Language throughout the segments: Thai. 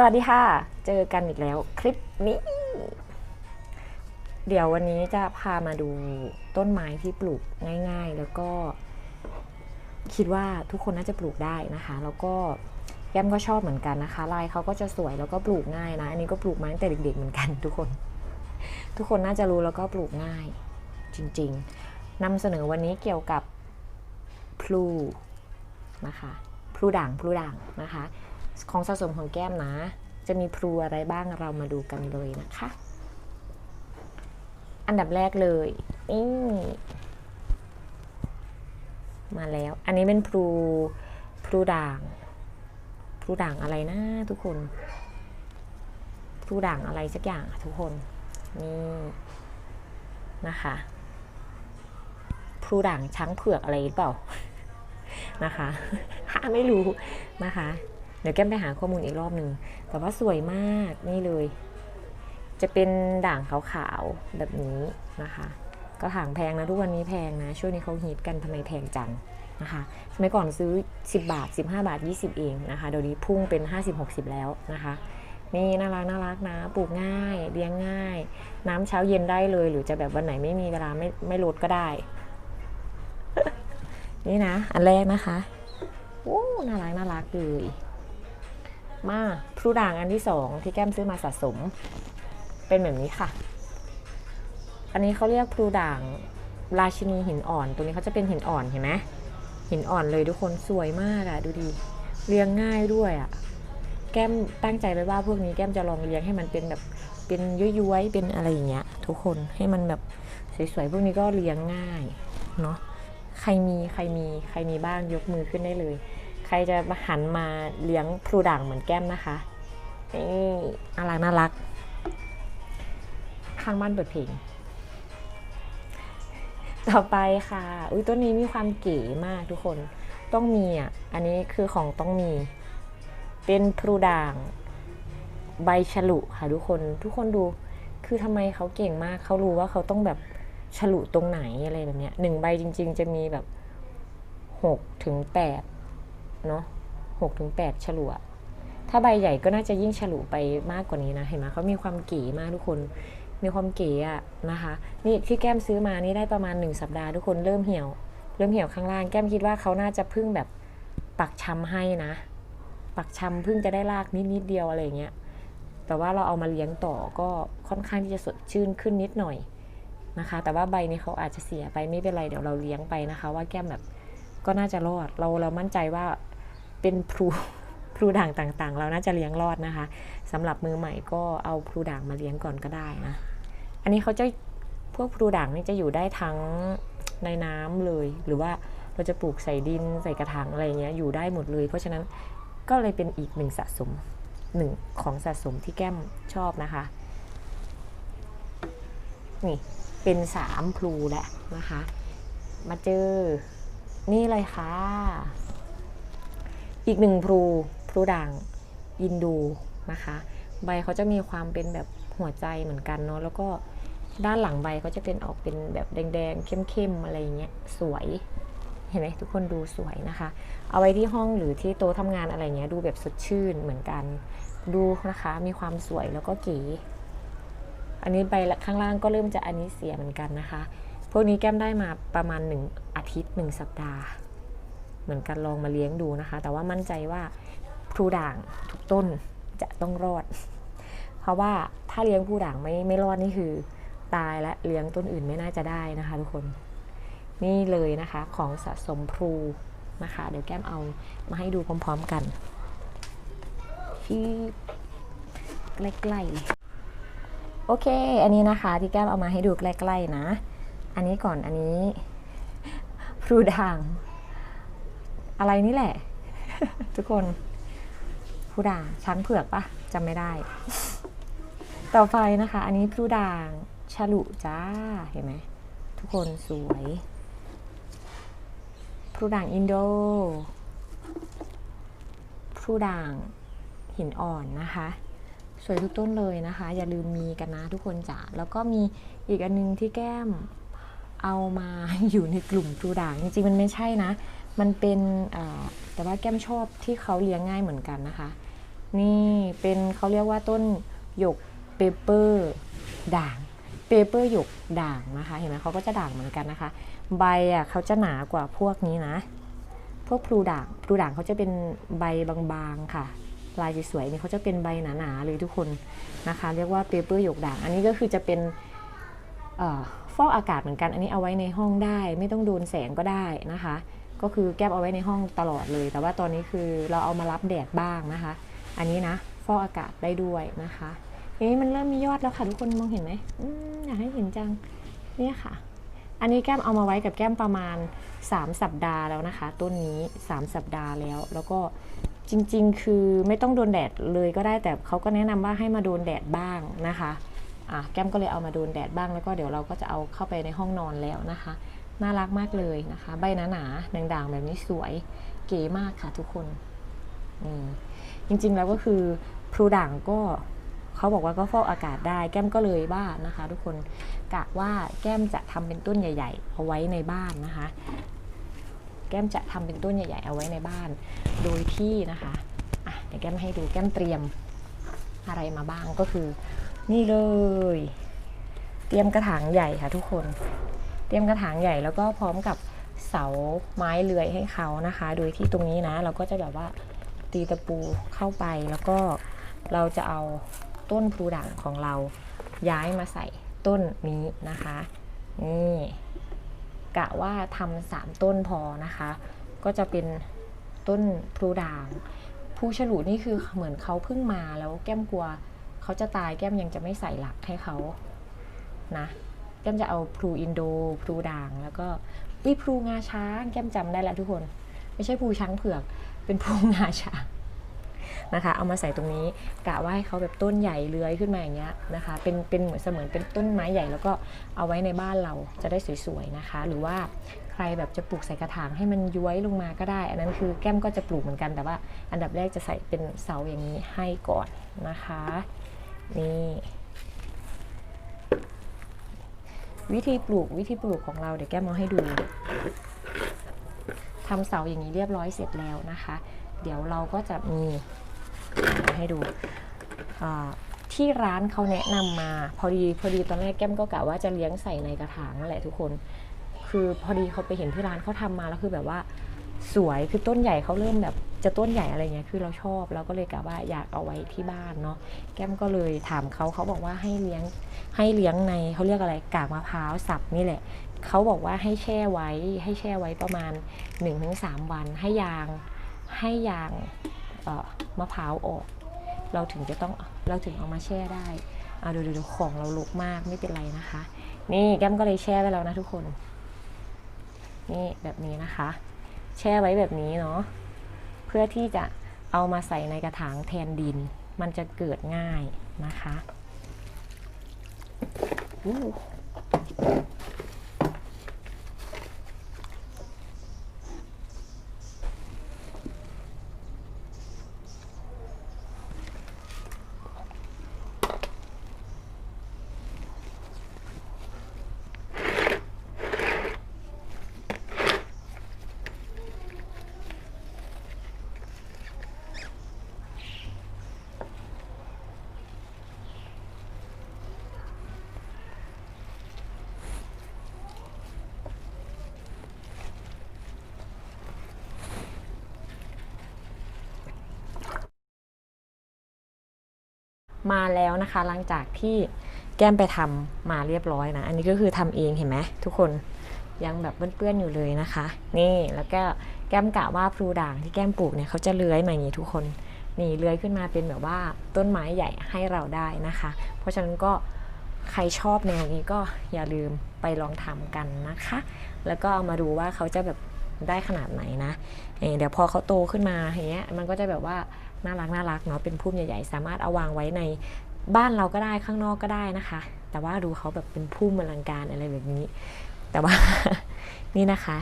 สวัสดีค่ะ เจอกันอีกแล้วคลิปนี้ เดี๋ยววันนี้จะพามาดูต้นไม้ที่ปลูกง่าย ๆ แล้วก็ คิดว่าทุกคนน่าจะปลูกได้นะคะ แล้วก็แก้มก็ชอบเหมือนกันนะคะลายเขาก็จะสวยแล้วก็ปลูกง่ายนะ อันนี้ก็ปลูกมาตั้งแต่เด็ก ๆ เหมือนกันทุกคน ทุกคนน่าจะรู้แล้วก็ปลูกง่าย จริง ๆนำเสนอวันนี้เกี่ยวกับพลูนะคะพลูด่างพลูด่างนะคะ ของสะสมของแก้มนะ จะมีพลูอะไรบ้างเรามาดูกันเลยนะคะ อันดับแรกเลยนี่มาแล้ว อันนี้เป็นพลูพลูด่างพลูด่างอะไรนะทุกคนพลูด่างอะไรสักอย่างทุกคน นี่นะคะพลูด่างช้างเผือกอะไรหรือเปล่านะคะหาไม่รู้นะคะ เดี๋ยวแก้มไปหาข้อมูลอีกรอบหนึ่ง แต่ว่าสวยมากนี่เลย จะเป็นด่างขาวๆแบบนี้นะคะ ก็ถางแพงนะทุกวันนี้แพงนะ ช่วงนี้เขาฮิตกันทำไมแพงจังนะคะสมัยก่อนซื้อ 10 บาท 15 บาท 20 เองนะคะเดี๋ยวนี้พุ่งเป็น 50-60 แล้วนะคะนี่น่ารักน่ารักนะปลูกง่ายเลี้ยงง่าย น้ำเช้าเย็นได้เลย หรือจะแบบวันไหนไม่มีเวลาไม่ไม่ลดก็ได้ นี่นะ อันแรกนะคะโอ้น่ารักน่ารักเลย มาพลูด่างอันที่สองที่แก้มซื้อมาสะสม เป็นแบบนี้ค่ะ อันนี้เขาเรียกพลูด่างราชินีหินอ่อนตรงนี้เขาจะเป็นหินอ่อนเห็นไหมหินอ่อนเลยทุกคนสวยมากอะดูดีเลี้ยงง่ายด้วยอะแก้มตั้งใจไว้ว่าพวกนี้แก้มจะลองเลี้ยงให้มันเป็นแบบเป็นย้อยๆเป็นอะไรอย่างเงี้ย ทุกคนให้มันแบบสวยๆพวกนี้ก็เลี้ยงง่ายเนาะใครมีใครมีใครมีบ้างยกมือขึ้นได้เลย ใครจะมาหันมาเลี้ยงพลูด่างเหมือนแก้มนะคะนี่น่ารักน่ารัก ข้างบ้านเปิดเพลงต่อไปค่ะ อุ้ยต้นนี้มีความเก๋มากทุกคน ต้องมีอะ อันนี้คือของต้องมี เป็นพลูด่าง ใบฉลุค่ะทุกคน ทุกคนดู คือทำไมเขาเก่งมาก เขารู้ว่าเขาต้องแบบฉลุตรงไหนอะไรแบบเนี้ยหนึ่งใบจริง ๆ จะมีแบบหกถึงแปด เนาะหกถึงแปดฉลุถ้าใบใหญ่ก็น่าจะยิ่งฉลุไปมากกว่านี้นะ เห็นไหมเขามีความเก๋มากทุกคน มีความเก๋อะนะคะ นี่ที่แก้มซื้อมานี่ได้ประมาณ1สัปดาห์ทุกคนเริ่มเหี่ยว เริ่มเหี่ยวข้างล่าง แก้มคิดว่าเขาน่าจะพึ่งแบบปักชำให้นะ ปักชำเพึ่งจะได้รากนิดนิดเดียวอะไรเงี้ย แต่ว่าเราเอามาเลี้ยงต่อก็ค่อนข้างที่จะสดชื่นขึ้นนิดหน่อยนะคะ แต่ว่าใบนี้เขาอาจจะเสียไปไม่เป็นไรเดี๋ยวเราเลี้ยงไปนะคะ ว่าแก้มแบบก็น่าจะรอด เราเรามั่นใจว่า เป็นพลูพลูด่างต่างๆ เราน่าจะเลี้ยงรอดนะคะสำหรับมือใหม่ก็เอาพลูด่างมาเลี้ยงก่อนก็ได้นะ อันนี้เขาจะพวกพลูด่างนี่จะอยู่ได้ทั้งในน้ำเลย หรือว่าเราจะปลูกใส่ดินใส่กระถางอะไรเงี้ยอยู่ได้หมดเลย เพราะฉะนั้นก็เลยเป็นอีกหนึ่งสะสมหนึ่งของสะสมที่แก้มชอบนะคะนี่เป็นสามพลูแล้วนะคะ มาเจอ นี่เลยค่ะ อีกหนึ่งพลูพลูด่างอินดูนะคะ ใบเขาจะมีความเป็นแบบหัวใจเหมือนกันเนาะแล้วก็ด้านหลังใบเขาจะเป็นออกเป็นแบบแดงๆเข้มๆอะไรเงี้ยสวยเห็นไหมทุกคนดูสวยนะคะ เอาไว้ที่ห้องหรือที่โต๊ะทำงานอะไรเงี้ยดูแบบสดชื่นเหมือนกัน ดูนะคะมีความสวยแล้วก็เก๋อันนี้ใบข้างล่างก็เริ่มจะอันนี้เสียเหมือนกันนะคะ พวกนี้แก้มได้มาประมาณหนึ่งอาทิตย์หนึ่งสัปดาห์ เหมือนกันลองมาเลี้ยงดูนะคะ แต่ว่ามั่นใจว่าพลูด่างทุกต้นจะต้องรอด เพราะว่าถ้าเลี้ยงพลูด่างไม่ไม่รอดนี่คือ ตายและเลี้ยงต้นอื่นไม่น่าจะได้นะคะ ทุกคนนี่เลยนะคะของสะสมพลูนะคะ เดี๋ยวแก้มเอามาให้ดูพร้อม ๆกันที่ใกล้ๆเลยโอเค อันนี้นะคะที่แก้มเอามาให้ดูใกล้ๆนะ อันนี้ก่อนอันนี้พลูด่าง อะไรนี่แหละ ทุกคนพลูด่างช้างเผือกปะจำไม่ได้ ต่อไปนะคะ อันนี้พลูด่างฉลุจ้าเห็นไหมทุกคนสวยพลูด่างอินโดพลูด่างหินอ่อนนะคะ สวยทุกต้นเลยนะคะ อย่าลืมมีกันนะทุกคนจ๋าแล้วก็มีอีกอันนึงที่แก้มเอามาอยู่ในกลุ่มพลูด่างจริงๆมันไม่ใช่นะ มันเป็นแต่ว่าแก้มชอบที่เขาเลี้ยงง่ายเหมือนกันนะคะ นี่เป็นเขาเรียกว่าต้นหยกเปเปอร์ด่างเปเปอร์หยกด่างนะคะ เห็นไหมเขาก็จะด่างเหมือนกันนะคะ ใบอะเขาจะหนากว่าพวกนี้นะ พวกพลูด่างพลูด่างเขาจะเป็นใบบางๆค่ะ ลายสวยๆนี่เขาจะเป็นใบหนาๆเลยทุกคนนะคะ เรียกว่าเปเปอร์หยกด่าง อันนี้ก็คือจะเป็นอฟอกอากาศเหมือนกัน อันนี้เอาไว้ในห้องได้ ไม่ต้องโดนแสงก็ได้นะคะ ก็คือแก้มเอาไว้ในห้องตลอดเลย แต่ว่าตอนนี้คือเราเอามารับแดดบ้างนะคะ อันนี้นะฟอกอากาศได้ด้วยนะคะเอ๊ะมันเริ่มมียอดแล้วค่ะทุกคนมองเห็นไหมอืมอยากให้เห็นจังเนี่ยค่ะ อันนี้แก้มเอามาไว้กับแก้มประมาณ 3 สัปดาห์แล้วนะคะ ต้นนี้ 3 สัปดาห์แล้ว แล้วก็จริง ๆ คือไม่ต้องโดนแดดเลยก็ได้แต่เขาก็แนะนำว่าให้มาโดนแดดบ้างนะคะอะแก้มก็เลยเอามาโดนแดดบ้างแล้วก็เดี๋ยวเราก็จะเอาเข้าไปในห้องนอนแล้วนะคะ น่ารักมากเลยนะคะ ใบหนาหนาๆด่างๆแบบนี้สวยเก๋มากค่ะทุกคนอืมจริงๆแล้วก็คือพลูด่างก็เขาบอกว่าก็ฟอกอากาศได้ แก้มก็เลยว่านนะคะ ทุกคนกะว่าแก้มจะทำเป็นต้นใหญ่ ๆ เอาไว้ในบ้านนะคะ แก้มจะทำเป็นต้นใหญ่ ๆ เอาไว้ในบ้าน โดยที่นะคะอะเดี๋ยวแก้มให้ดูแก้มเตรียมอะไรมาบ้างก็คือ นี่เลย เตรียมกระถางใหญ่ค่ะทุกคน เตรียมกระถางใหญ่แล้วก็พร้อมกับเสาไม้เลื้อยให้เขานะคะ โดยที่ตรงนี้นะ เราก็จะแบบว่าตีตะปูเข้าไปแล้วก็เราจะเอาต้นพลูด่างของเราย้ายมาใส่ต้นนี้นะคะนี่กะว่าทำสามต้นพอนะคะ ก็จะเป็นต้นพลูด่างภูฉลูนี่คือเหมือนเขาเพิ่งมาแล้วแก้มกลัวเขาจะตายแก้มยังจะไม่ใส่หลักให้เขานะ ก้มจะเอาพลูอินโดพลูด่าง แล้วก็วิพลูงาช้างแก้มจำได้แล้วทุกคน ไม่ใช่พลูช้างเผือก เป็นพลูงาช้างนะคะ เอามาใส่ตรงนี้กะว่าให้เขาแบบต้นใหญ่เลื้อยขึ้นมาอย่างเงี้ยนะคะ เป็นเป็นเหมือนเสมือนเป็นต้นไม้ใหญ่แล้วก็เอาไว้ในบ้านเราจะได้สวยๆนะคะ หรือว่าใครแบบจะปลูกใส่กระถางให้มันย้วยลงมาก็ได้ อันนั้นคือแก้มก็จะปลูกเหมือนกันแต่ว่า อันดับแรกจะใส่เป็นเสาอย่างนี้ให้ก่อนนะคะ นี่ วิธีปลูกวิธีปลูกของเราเดี๋ยวแก้มเอาให้ดูทำเสาอย่างนี้เรียบร้อยเสร็จแล้วนะคะ เดี๋ยวเราก็จะมีให้ดูที่ร้านเขาแนะนำมาพอดีพอดีตอนแรกแก้มก็กะว่าจะเลี้ยงใส่ในกระถางนั่นแหละทุกคน คือพอดีเขาไปเห็นที่ร้านเขาทำมาแล้วคือแบบว่าสวยคือต้นใหญ่เขาเริ่มแบบ จะต้นใหญ่อะไรเงี้ยคือเราชอบเราก็เลยกะว่าอยากเอาไว้ที่บ้านเนาะแก้มก็เลยถามเขาเขาบอกว่าให้เลี้ยงให้เลี้ยงในเขาเรียกอะไรกากมะพร้าวสับนี่แหละเขาบอกว่าให้แช่ไว้ให้แช่ไว้ประมาณ 1-3 วัน ให้ยางให้ยางมะพร้าวออก เราถึงจะต้องเราถึงเอามาแช่ได้เอาดูดูดูของเราลุกมากไม่เป็นไรนะคะ นี่แก้มก็เลยแช่ไว้แล้วนะทุกคน นี่แบบนี้นะคะ แช่ไว้แบบนี้เนาะ เพื่อที่จะเอามาใส่ในกระถางแทนดิน มันจะเกิดง่ายนะคะ มาแล้วนะคะ หลังจากที่แก้มไปทำมาเรียบร้อยนะ อันนี้ก็คือทำเองเห็นไหมทุกคนยังแบบเปื้อนๆอยู่เลยนะคะ นี่แล้วก็แก้มกะว่าพลูด่างที่แก้มปลูกเนี่ยเขาจะเลื้อยมาอย่างนี้ทุกคนนี่เลื้อยขึ้นมาเป็นแบบว่าต้นไม้ใหญ่ให้เราได้นะคะ เพราะฉะนั้นก็ใครชอบแนวนี้ก็อย่าลืมไปลองทำกันนะคะ แล้วก็เอามาดูว่าเขาจะแบบได้ขนาดไหนนะเเดี๋ยวพอเขาโตขึ้นมาอย่างเงี้ยมันก็จะแบบว่า น่ารักน่ารักเนาะเป็นพุ่มใหญ่ๆ สามารถเอาวางไว้ในบ้านเราก็ได้ข้างนอกก็ได้นะคะ แต่ว่าดูเขาแบบเป็นพุ่มอลังการอะไรแบบนี้ แต่ว่านี่นะคะ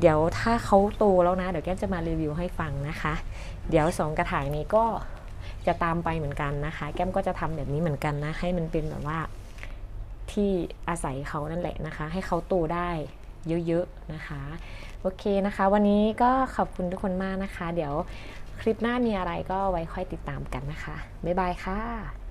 เดี๋ยวถ้าเขาโตแล้วนะ เดี๋ยวแก้มจะมารีวิวให้ฟังนะคะ เดี๋ยวสองกระถางนี้ก็จะตามไปเหมือนกันนะคะ แก้มก็จะทำแบบนี้เหมือนกันนะ ให้มันเป็นแบบว่าที่อาศัยเขานั่นแหละนะคะ ให้เขาโตได้เยอะๆนะคะ โอเคนะคะ วันนี้ก็ขอบคุณทุกคนมากนะคะ เดี๋ยว คลิปหน้ามีอะไรก็ไว้ค่อยติดตามกันนะคะ บ๊ายบายค่ะ